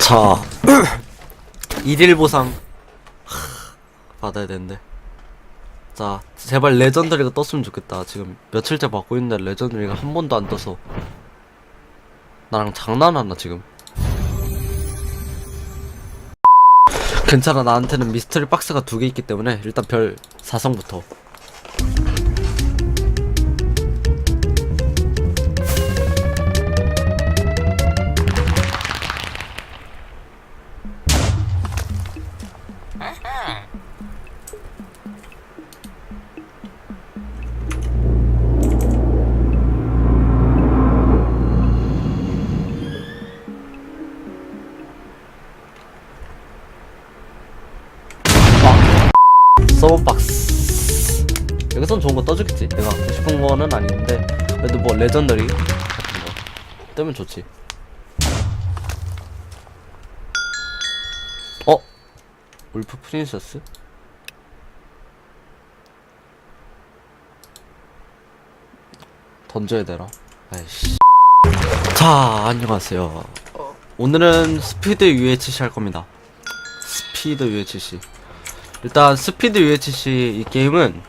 자, 일일 보상 하, 받아야 되는데. 자, 제발 레전더리가 떴으면 좋겠다. 지금 며칠째 받고 있는데 레전더리가 한 번도 안 떠서 나랑 장난하나 지금? 괜찮아 나한테는 미스터리 박스가 두 개 있기 때문에 일단 별 4성부터 서버박스. 여기선 좋은 거 떠주겠지. 내가 갖고 싶은 거는 아닌데 그래도 뭐 레전더리 같은 거 뜨면 좋지. 어? 울프 프린세스? 던져야 되나? 아이씨. 자 안녕하세요. 오늘은 스피드 UHC 할 겁니다. 스피드 UHC 일단 스피드 UHC 이 게임은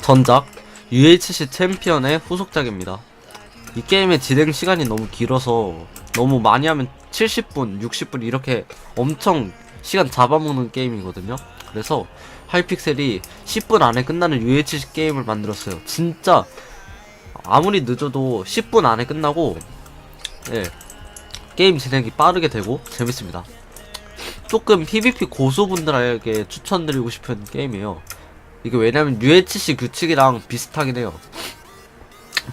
전작 UHC 챔피언의 후속작입니다. 이 게임의 진행 시간이 너무 길어서 너무 많이 하면 70분, 60분 이렇게 엄청 시간 잡아먹는 게임이거든요. 그래서 하이픽셀이 10분 안에 끝나는 UHC 게임을 만들었어요. 진짜 아무리 늦어도 10분 안에 끝나고 예 게임 진행이 빠르게 되고 재밌습니다. 조금 PVP 고수분들에게 추천드리고 싶은 게임이에요. 이게 왜냐면 UHC 규칙이랑 비슷하긴 해요.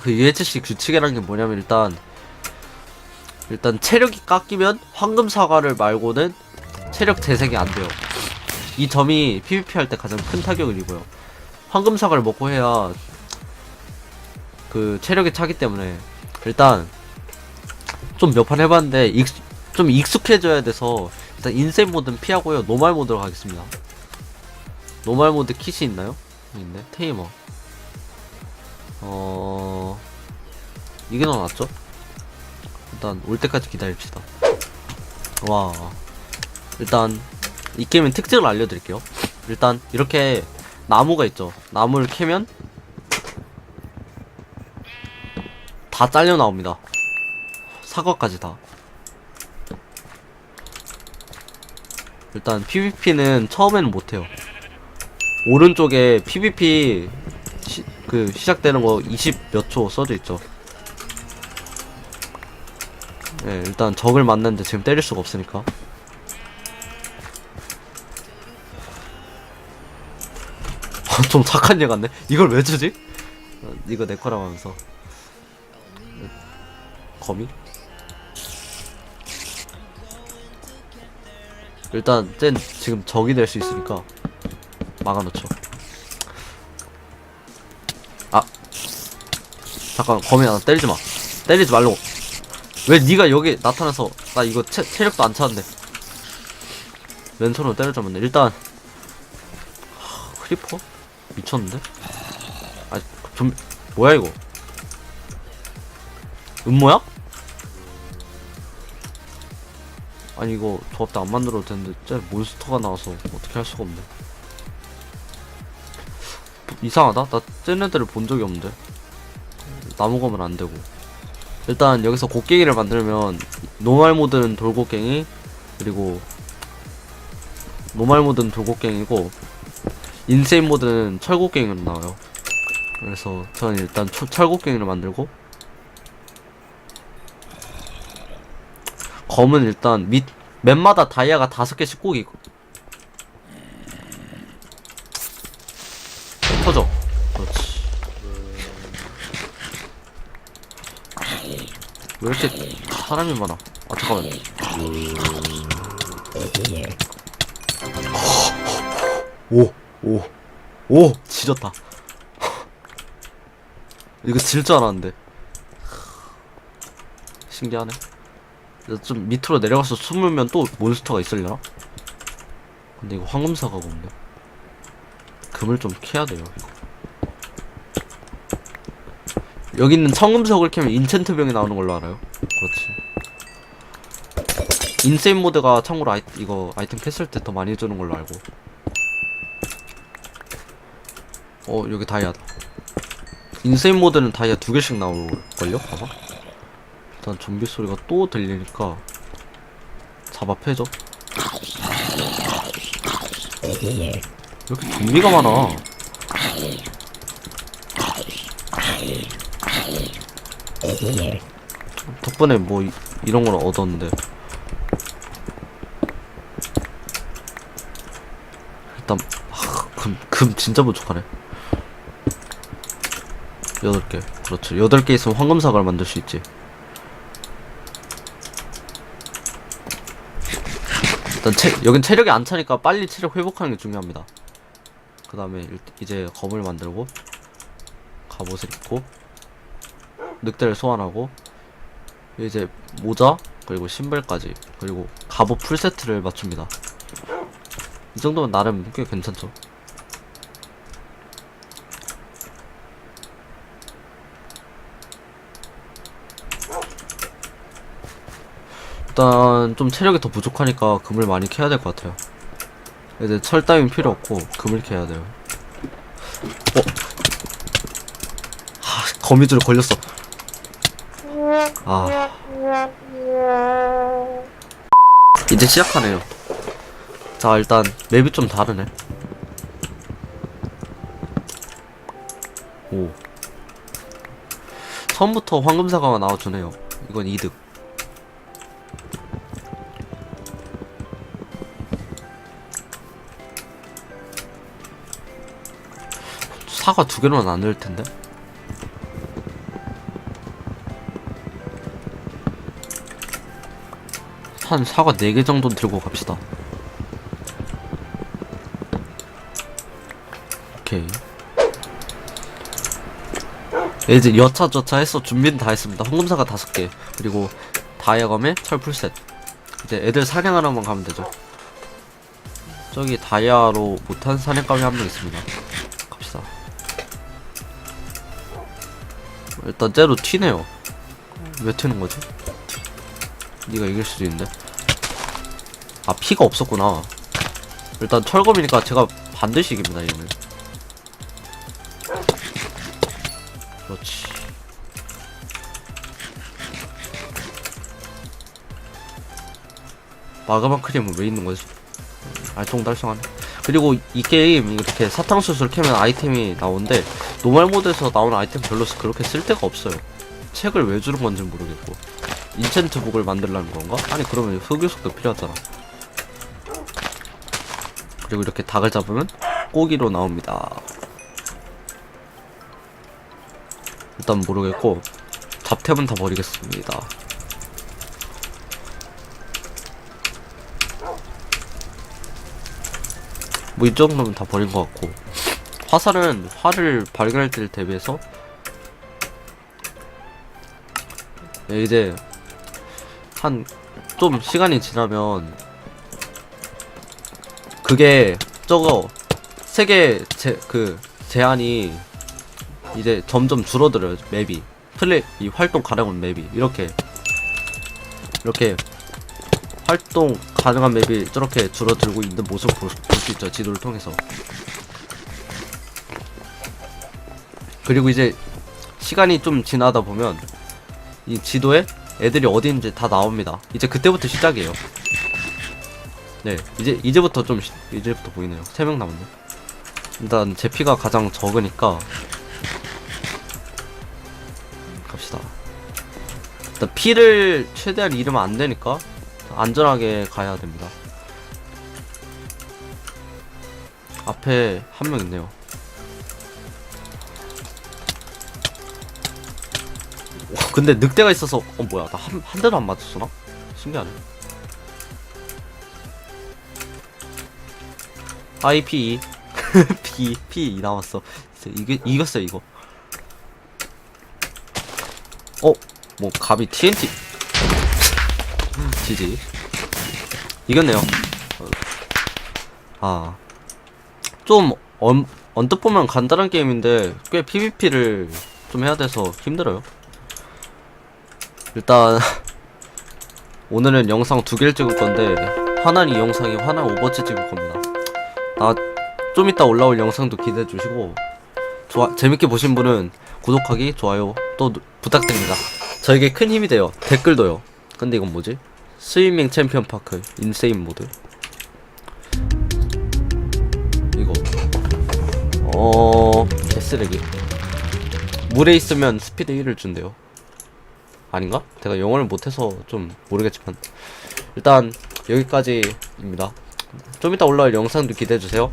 그 UHC 규칙이라는 게 뭐냐면 일단 일단 체력이 깎이면 황금 사과를 말고는 체력 재생이 안 돼요. 이 점이 PVP 할 때 가장 큰 타격을 입어요. 황금 사과를 먹고 해야 그 체력이 차기 때문에 일단 좀 몇 판 해봤는데 익, 좀 익숙해져야 돼서 일단 인생 모드는 피하고요. 노말 모드로 가겠습니다. 노말 모드 킷이 있나요? 있네. 테이머. 어... 이게 더 낫죠? 일단 올 때까지 기다립시다. 와. 일단 이 게임의 특징을 알려드릴게요. 일단 이렇게 나무가 있죠. 나무를 캐면 다 잘려 나옵니다. 사과까지 다. 일단 PVP는 처음에는 못해요. 오른쪽에 PVP 시, 그 시작되는 거 20 몇 초 써져 있죠. 예, 일단 적을 맞는데 지금 때릴 수가 없으니까. 좀 착한 얘 같네. 이걸 왜 주지? 어, 이거 내 거라고 하면서. 거미? 일단 쟤 지금 적이 될 수 있으니까 막아놓죠. 아 잠깐 거미 나 때리지 마. 때리지 말고. 왜 네가 여기 나타나서 나 이거 체, 체력도 안 차는데. 왼손으로 돼. 일단 하, 크리퍼 미쳤는데? 아좀 뭐야 이거? 음모야? 아니 이거 조합도 안 만들어도 되는데 쟤 몬스터가 나와서 어떻게 할 수가 없네. 이상하다? 나 쟤네들을 본 적이 없는데. 나무 검은 안 되고. 일단 여기서 곡괭이를 만들면 노말 모드는 돌곡괭이 그리고 노말 모드는 돌곡괭이고 인세인 모드는 철곡괭이로 나와요. 그래서 저는 일단 철- 철곡괭이를 만들고 검은 일단 밑 맨마다 다이아가 다섯 개씩 꼭 있고. 터져. 그렇지. 왜 이렇게 사람이 많아? 아 잠깐만. 오오오. 지렸다. 이거 질 줄 알았는데. 신기하네 좀 밑으로 내려가서 숨으면 또 몬스터가 있으려나? 근데 이거 황금사가 없네. 금을 좀 캐야 돼요. 이거. 여기 있는 청금석을 캐면 인챈트 병이 나오는 걸로 알아요. 그렇지. 인세인 모드가 참고로 아이, 이거 아이템 캤을 때 더 많이 주는 걸로 알고 어 여기 다이아다 인세인 모드는 다이아 두 개씩 나올걸요? 아마? 일단 좀비 소리가 또 들리니까 잡아 패죠. 왜 이렇게 좀비가 많아. 덕분에 뭐 이, 이런 걸 얻었는데. 일단 하, 금, 금 진짜 부족하네. 여덟 개. 그렇죠 여덟 개 있으면 황금사과를 만들 수 있지 일단 체, 여긴 체력이 안 차니까 빨리 체력 회복하는 게 중요합니다. 그 다음에 이제 검을 만들고 갑옷을 입고 늑대를 소환하고 이제 모자 그리고 신발까지 그리고 갑옷 풀세트를 맞춥니다. 이 정도면 나름 꽤 괜찮죠 일단 좀 체력이 더 부족하니까 금을 많이 캐야 될 것 같아요. 이제 철 따윈 필요 없고 금을 캐야 돼요. 어? 하, 거미줄 걸렸어. 아. 이제 시작하네요. 자 일단 맵이 좀 다르네. 오. 처음부터 황금사과가 나와주네요. 이건 이득 사과 두 개로는 안 될 텐데 한 사과 4개 정도 들고 갑시다. 오케이. 네, 이제 여차저차 해서 준비는 다 했습니다. 황금사가 5개. 그리고 다이아검에 철풀셋. 이제 애들 사냥하러만 가면 되죠. 저기 다이아로 못한 사냥감이 한 명 있습니다. 일단 째로 튀네요. 왜 튀는 거지? 네가 이길 수도 있는데. 아 피가 없었구나. 일단 철검이니까 제가 반드시 이깁니다 얘는. 그렇지. 마그마 크림은 왜 있는 거지? 음, 알쏭달쏭하네. 그리고 이 게임 이렇게 사탕수수를 캐면 아이템이 나오는데 노멀 모드에서 나오는 아이템 별로 그렇게 쓸데가 없어요. 책을 왜 주는 건지 모르겠고. 인챈트 북을 만들라는 건가? 아니 그러면 흑요석도 필요하잖아 그리고 이렇게 닭을 잡으면 고기로 나옵니다 일단 모르겠고 잡템은 다 버리겠습니다 뭐 이 정도면 다 버린 것 같고. 화살은 활을 발견할 때를 대비해서. 네, 이제 한 좀 시간이 지나면 그게 저거 세계 제 그 제한이 이제 점점 줄어들어요 맵이. 플레이 이 활동 가능한 맵이. 이렇게 이렇게 활동 가능한 맵이 저렇게 줄어들고 있는 모습을 볼수 있죠 지도를 통해서 그리고 이제 시간이 좀 지나다 보면 이 지도에 애들이 어디 있는지 다 나옵니다. 이제 그때부터 시작이에요. 네, 이제 이제부터 좀 시- 이제부터 보이네요. 세명 남았네. 일단 제 피가 가장 적으니까 갑시다. 일단 피를 최대한 잃으면 안 되니까 안전하게 가야 됩니다. 앞에 한 명 있네요. 와, 근데 늑대가 있어서 어 뭐야 나 한 한 대도 안 맞았어 나? 신기하네 IP P P 나왔어 이게 이겼어 이거 어? 뭐 갑이 TNT 지지 이겼네요 어. 아좀 언, 언뜻 보면 간단한 게임인데 꽤 PVP를 좀 해야 돼서 힘들어요 일단 오늘은 영상 두 개를 찍을 건데 하나는 이 영상이 하나 오버워치 찍을 겁니다. 나 좀 이따 올라올 영상도 기대해 주시고 좋아 재밌게 보신 분은 구독하기 좋아요 또 누- 부탁드립니다. 저에게 큰 힘이 돼요. 댓글도요. 근데 이건 뭐지? 스위밍 챔피언 파크 인세인 모드 이거 어 개쓰레기 물에 있으면 스피드 1을 준대요. 아닌가? 제가 영어를 못해서 좀 모르겠지만 일단 여기까지입니다. 좀 이따 올라올 영상도 기대해주세요.